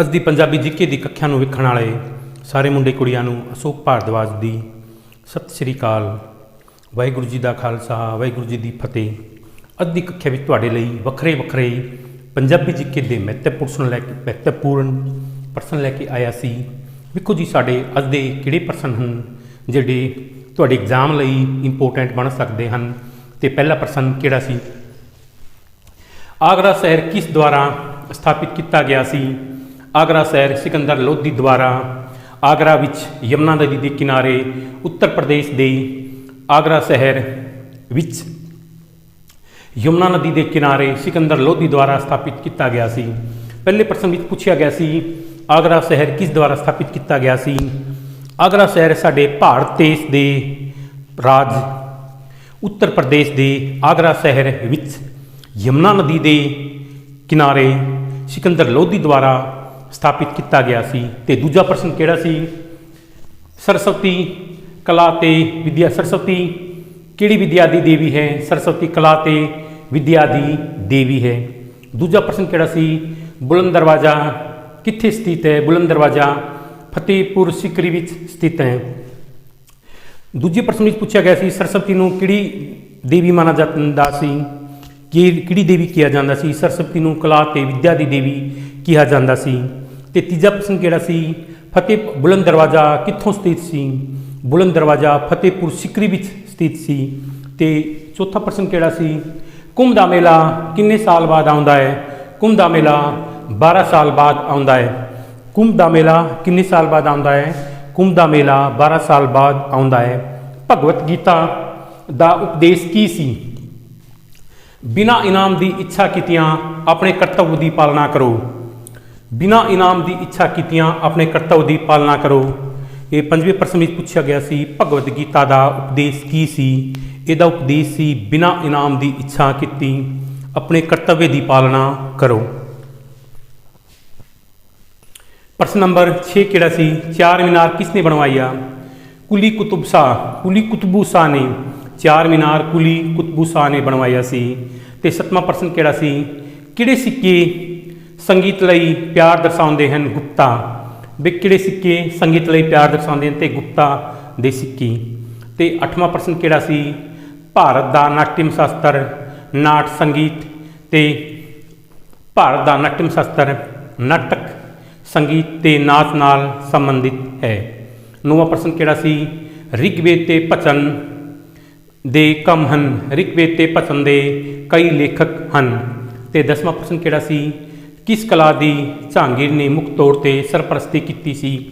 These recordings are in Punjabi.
ਅੱਜ ਦੀ ਪੰਜਾਬੀ ਜਿੱਕੇ ਦੀ ਕੱਖਿਆਂ ਨੂੰ ਵੇਖਣ ਵਾਲੇ ਸਾਰੇ ਮੁੰਡੇ ਕੁੜੀਆਂ ਨੂੰ ਅਸ਼ੋਕ ਭਾਰਦਵਾਜ ਦੀ ਸਤਿ ਸ੍ਰੀ ਅਕਾਲ। ਵਾਹਿਗੁਰੂ ਜੀ ਦਾ ਖਾਲਸਾ, ਵਾਹਿਗੁਰੂ ਜੀ ਦੀ ਫਤਿਹ। ਅੱਜ ਦੀ ਕੱਖਿਆ ਵਿੱਚ ਤੁਹਾਡੇ ਲਈ ਵੱਖਰੇ ਵੱਖਰੇ ਪੰਜਾਬੀ ਜੀਕੇ ਦੇ ਮਹੱਤਵਪੂਰਨ ਲੈ ਕੇ ਮਹੱਤਵਪੂਰਨ ਪ੍ਰਸ਼ਨ ਲੈ ਕੇ ਆਇਆ ਸੀ। ਵੇਖੋ ਜੀ, ਸਾਡੇ ਅੱਜ ਦੇ ਕਿਹੜੇ ਪ੍ਰਸ਼ਨ ਹਨ ਜਿਹੜੇ ਤੁਹਾਡੇ ਐਗਜ਼ਾਮ ਲਈ ਇੰਪੋਰਟੈਂਟ ਬਣ ਸਕਦੇ ਹਨ? ਤੇ ਪਹਿਲਾ ਪ੍ਰਸ਼ਨ ਕਿਹੜਾ ਸੀ? ਆਗਰਾ ਸ਼ਹਿਰ ਕਿਸ ਦੁਆਰਾ ਸਥਾਪਿਤ ਕੀਤਾ ਗਿਆ ਸੀ? ਆਗਰਾ ਸ਼ਹਿਰ ਸਿਕੰਦਰ ਲੋਧੀ ਦੁਆਰਾ ਆਗਰਾ ਵਿੱਚ ਯਮਨਾ ਨਦੀ ਦੇ ਕਿਨਾਰੇ ਉੱਤਰ ਪ੍ਰਦੇਸ਼ ਦੇ ਆਗਰਾ ਸ਼ਹਿਰ ਵਿੱਚ ਯਮਨਾ ਨਦੀ ਦੇ ਕਿਨਾਰੇ ਸਿਕੰਦਰ ਲੋਧੀ ਦੁਆਰਾ ਸਥਾਪਿਤ ਕੀਤਾ ਗਿਆ ਸੀ। ਪਹਿਲੇ ਪ੍ਰਸ਼ਨ ਵਿੱਚ ਪੁੱਛਿਆ ਗਿਆ ਸੀ, ਆਗਰਾ ਸ਼ਹਿਰ ਕਿਸ ਦੁਆਰਾ ਸਥਾਪਿਤ ਕੀਤਾ ਗਿਆ ਸੀ? ਆਗਰਾ ਸ਼ਹਿਰ ਸਾਡੇ ਭਾਰਤ ਦੇਸ਼ ਦੇ ਰਾਜ ਉੱਤਰ ਪ੍ਰਦੇਸ਼ ਦੇ ਆਗਰਾ ਸ਼ਹਿਰ ਵਿੱਚ ਯਮਨਾ ਨਦੀ ਦੇ ਕਿਨਾਰੇ ਸਿਕੰਦਰ ਲੋਧੀ ਦੁਆਰਾ ਸਥਾਪਿਤ ਕੀਤਾ ਗਿਆ ਸੀ ਤੇ ਦੂਜਾ ਪ੍ਰਸ਼ਨ ਕਿਹੜਾ ਸੀ? ਸਰਸਵਤੀ ਕਲਾ ਤੇ ਵਿਦਿਆ, ਸਰਸਵਤੀ ਕਿਹੜੀ ਵਿਦਿਆ ਦੀ ਦੇਵੀ ਹੈ? ਸਰਸਵਤੀ ਕਲਾ ਤੇ ਵਿਦਿਆ ਦੀ ਦੇਵੀ ਹੈ। ਦੂਜਾ ਪ੍ਰਸ਼ਨ ਕਿਹੜਾ ਸੀ? ਬੁਲੰਦ ਦਰਵਾਜ਼ਾ ਕਿੱਥੇ ਸਥਿਤ ਹੈ? ਬੁਲੰਦ ਦਰਵਾਜ਼ਾ ਫਤਿਹਪੁਰ ਸਿਕਰੀ ਵਿੱਚ ਸਥਿਤ ਹੈ। ਦੂਜੇ ਪ੍ਰਸ਼ਨ ਵਿੱਚ ਪੁੱਛਿਆ ਗਿਆ ਸੀ, ਸਰਸਵਤੀ ਨੂੰ ਕਿਹੜੀ ਦੇਵੀ ਮਾਨਾ ਜਾਂਦਾ ਸੀ? ਕਿ ਕਿਹੜੀ ਦੇਵੀ ਕਿਹਾ ਜਾਂਦਾ ਸੀ? ਸਰਸਵਤੀ ਨੂੰ ਕਲਾ ਤੇ ਵਿਦਿਆ ਦੀ ਦੇਵੀ ਕਿਹਾ ਜਾਂਦਾ ਸੀ। ਤੇ ਤੀਜਾ ਪ੍ਰਸ਼ਨ ਕਿਹੜਾ ਸੀ? ਫਤਿਹ ਬੁਲੰਦ ਦਰਵਾਜ਼ਾ ਕਿੱਥੋਂ ਸਥਿਤ ਸੀ? ਬੁਲੰਦ ਦਰਵਾਜ਼ਾ ਫਤਿਹਪੁਰ ਸਿਕਰੀ ਵਿੱਚ ਸਥਿਤ ਸੀ। ਤੇ ਚੌਥਾ ਪ੍ਰਸ਼ਨ ਕਿਹੜਾ ਸੀ? ਕੁੰਭ ਦਾ ਮੇਲਾ ਕਿੰਨੇ ਸਾਲ ਬਾਅਦ ਆਉਂਦਾ ਹੈ? ਕੁੰਭ ਦਾ ਮੇਲਾ 12 ਸਾਲ ਬਾਅਦ ਆਉਂਦਾ ਹੈ। ਕੁੰਭ ਦਾ ਮੇਲਾ ਕਿੰਨੇ ਸਾਲ ਬਾਅਦ ਆਉਂਦਾ ਹੈ? ਕੁੰਭ ਦਾ ਮੇਲਾ 12 ਸਾਲ ਬਾਅਦ ਆਉਂਦਾ ਹੈ। ਭਗਵਤ ਗੀਤਾ ਦਾ ਉਪਦੇਸ਼ ਕੀ ਸੀ? ਬਿਨਾ ਇਨਾਮ ਦੀ ਇੱਛਾ ਕੀਤੀਆਂ ਆਪਣੇ ਕਰਤੱਵ ਦੀ ਪਾਲਣਾ ਕਰੋ। ਬਿਨਾ ਇਨਾਮ ਦੀ ਇੱਛਾ ਕੀਤੀਆਂ ਆਪਣੇ ਕਰਤੱਵ ਦੀ ਪਾਲਣਾ ਕਰੋ। ਇਹ ਪੰਜਵੇਂ ਪ੍ਰਸ਼ਨ ਵਿੱਚ ਪੁੱਛਿਆ ਗਿਆ ਸੀ, ਭਗਵਦ ਗੀਤਾ ਦਾ ਉਪਦੇਸ਼ ਕੀ ਸੀ? ਇਹਦਾ ਉਪਦੇਸ਼ ਸੀ, ਬਿਨਾ ਇਨਾਮ ਦੀ ਇੱਛਾ ਕੀਤੀ, ਆਪਣੇ ਕਰਤੱਵ ਦੀ ਪਾਲਣਾ ਕਰੋ। ਪ੍ਰਸ਼ਨ ਨੰਬਰ 6 ਕਿਹੜਾ ਸੀ? ਚਾਰ ਮੀਨਾਰ ਕਿਸ ਨੇ ਬਣਵਾਇਆ? ਕੁਲੀ ਕੁਤੁਬ ਸ਼ਾਹ, ਕੁਲੀ ਕੁਤਬੂ ਸ਼ਾਹ ਨੇ ਚਾਰ ਮੀਨਾਰ ਕੁਲੀ ਕੁਤਬੂ ਸ਼ਾਹ ਨੇ ਬਣਵਾਇਆ ਸੀ। ਤੇ ਸੱਤਵਾਂ ਪ੍ਰਸ਼ਨ ਕਿਹੜਾ ਸੀ? ਕਿਹੜੇ ਸਿੱਕੇ ਸੰਗੀਤ ਲਈ ਪਿਆਰ ਦਰਸਾਉਂਦੇ ਹਨ ਗੁਪਤਾ। ਵਿਕੜੇ ਸਿੱਕੇ ਸੰਗੀਤ ਲਈ ਪਿਆਰ ਦਰਸਾਉਂਦੇ ਹਨ ਤੇ ਗੁਪਤਾ ਦੇ ਸਿੱਕੀ। ਤੇ ਅੱਠਵਾਂ ਪ੍ਰਸ਼ਨ ਕਿਹੜਾ ਸੀ? ਭਾਰਤ ਦਾ ਨਾਟਿਮ ਸ਼ਾਸਤਰ, ਨਾਟ ਸੰਗੀਤ ਤੇ ਭਾਰਤ ਦਾ ਨਾਟਿਮ ਸ਼ਾਸਤਰ, ਨਾਟਕ ਸੰਗੀਤ ਤੇ ਨਾਚ ਨਾਲ ਸੰਬੰਧਿਤ ਹੈ। ਨੌਵਾਂ ਪ੍ਰਸ਼ਨ ਕਿਹੜਾ ਸੀ? ਰਿਗਵੇਦ ਤੇ ਭਜਨ ਦੇ ਕੰਮ ਹਨ। ਰਿਗਵੇਦ ਤੇ ਭਜਨ ਦੇ ਕਈ ਲੇਖਕ ਹਨ। ਤੇ ਦਸਵਾਂ ਪ੍ਰਸ਼ਨ ਕਿਹੜਾ ਸੀ? ਕਿਸ ਕਲਾ ਦੀ ਝਾਂਗੀਰ ਨੇ ਮੁੱਖ ਤੌਰ ਤੇ ਸਰਪ੍ਰਸਤੀ ਕੀਤੀ ਸੀ?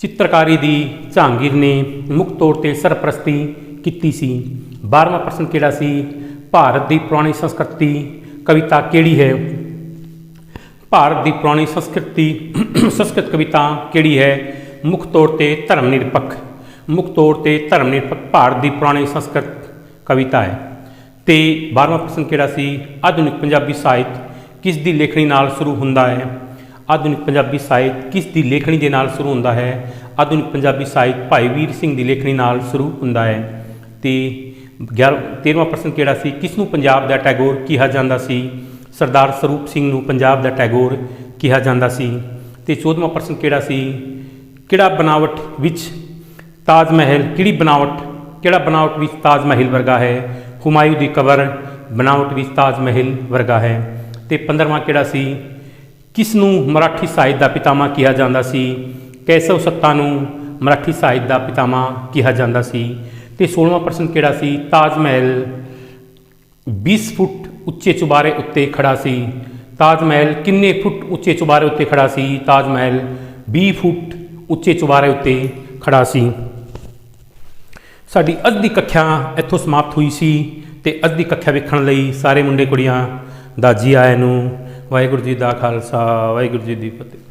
ਚਿੱਤਰਕਾਰੀ ਦੀ ਝਾਂਗੀਰ ਨੇ ਮੁੱਖ ਤੌਰ ਤੇ ਸਰਪ੍ਰਸਤੀ ਕੀਤੀ ਸੀ। 12ਵਾਂ ਪ੍ਰਸ਼ਨ ਕਿਹੜਾ ਸੀ? ਭਾਰਤ ਦੀ ਪੁਰਾਣੀ ਸੰਸਕ੍ਰਿਤੀ ਕਵਿਤਾ ਕਿਹੜੀ ਹੈ? ਭਾਰਤ ਦੀ ਪੁਰਾਣੀ ਸੰਸਕ੍ਰਿਤੀ, ਸੰਸਕ੍ਰਿਤ ਕਵਿਤਾ ਕਿਹੜੀ ਹੈ? ਮੁੱਖ ਤੌਰ ਤੇ ਧਰਮ ਨਿਰਪੱਖ ਮੁੱਖ ਤੌਰ ਤੇ ਧਰਮ ਨਿਰਪੱਖ ਭਾਰਤ ਦੀ ਪੁਰਾਣੀ ਸੰਸਕ੍ਰਿਤ ਕਵਿਤਾ ਹੈ। ਤੇ 12ਵਾਂ ਪ੍ਰਸ਼ਨ ਕਿਹੜਾ ਸੀ? ਆਧੁਨਿਕ ਪੰਜਾਬੀ ਸਾਹਿਤ ਕਿਸ ਦੀ ਲੇਖਣੀ ਨਾਲ ਸ਼ੁਰੂ ਹੁੰਦਾ ਹੈ? ਆਧੁਨਿਕ ਪੰਜਾਬੀ ਸਾਹਿਤ ਕਿਸ ਦੀ ਲੇਖਣੀ ਦੇ ਨਾਲ ਸ਼ੁਰੂ ਹੁੰਦਾ ਹੈ? ਆਧੁਨਿਕ ਪੰਜਾਬੀ ਸਾਹਿਤ ਭਾਈ ਵੀਰ ਸਿੰਘ ਦੀ ਲੇਖਣੀ ਨਾਲ ਸ਼ੁਰੂ ਹੁੰਦਾ ਹੈ। ਤੇ 11 13ਵਾਂ ਪ੍ਰਸ਼ਨ ਕਿਹੜਾ ਸੀ? ਕਿਸ ਨੂੰ ਪੰਜਾਬ ਦਾ ਟੈਗੋਰ ਕਿਹਾ ਜਾਂਦਾ ਸੀ? ਸਰਦਾਰ ਸਰੂਪ ਸਿੰਘ ਨੂੰ ਪੰਜਾਬ ਦਾ ਟੈਗੋਰ ਕਿਹਾ ਜਾਂਦਾ ਸੀ। ਤੇ 14ਵਾਂ ਪ੍ਰਸ਼ਨ ਕਿਹੜਾ ਸੀ? ਕਿਹੜਾ ਬਣਾਵਟ ਵਿੱਚ ਤਾਜ ਮਹਿਲ, ਕਿਹੜੀ ਬਣਾਵਟ ਕਿਹੜਾ ਬਣਾਵਟ ਵਿੱਚ ਤਾਜ ਮਹਿਲ ਵਰਗਾ ਹੈ? ਹੁਮਾਯੂ ਦੀ ਕਬਰ ਬਣਾਵਟ ਵਿੱਚ ਤਾਜ ਮਹਿਲ ਵਰਗਾ ਹੈ। ਤੇ 15ਵਾਂ ਕਿਹੜਾ ਸੀ? ਕਿਸ ਨੂੰ ਮਰਾਠੀ ਸਾਹਿਤ ਦਾ ਪਿਤਾਮਾ ਕਿਹਾ ਜਾਂਦਾ ਸੀ? ਕੈਸਵ ਸੱਤਾ ਨੂੰ ਮਰਾਠੀ ਸਾਹਿਤ ਦਾ ਪਿਤਾਮਾ ਕਿਹਾ ਜਾਂਦਾ ਸੀ। ਤੇ 16ਵਾਂ ਪ੍ਰਸ਼ਨ ਕਿਹੜਾ ਸੀ? ਤਾਜ ਮਹਿਲ 20 ਫੁੱਟ ਉੱਚੇ ਚੁਬਾਰੇ ਉੱਤੇ ਖੜਾ ਸੀ। ਤਾਜ ਮਹਿਲ ਕਿੰਨੇ ਫੁੱਟ ਉੱਚੇ ਚੁਬਾਰੇ ਉੱਤੇ ਖੜਾ ਸੀ? ਤਾਜ ਮਹਿਲ 20 ਫੁੱਟ ਉੱਚੇ ਚੁਬਾਰੇ ਉੱਤੇ ਖੜਾ ਸੀ। ਸਾਡੀ ਅੱਜ ਦੀ ਕੱਖਿਆ ਇੱਥੋਂ ਸਮਾਪਤ ਹੋਈ ਸੀ ਤੇ ਅੱਜ ਦੀ ਕੱਖਿਆ ਵੇਖਣ ਲਈ ਸਾਰੇ ਮੁੰਡੇ ਕੁੜੀਆਂ ਦਾਜੀ ਆਏ ਨੂੰ ਵਾਹਿਗੁਰੂ ਜੀ ਦਾ ਖਾਲਸਾ ਵਾਹਿਗੁਰੂ ਜੀ ਦੀ ਫਤਿਹ।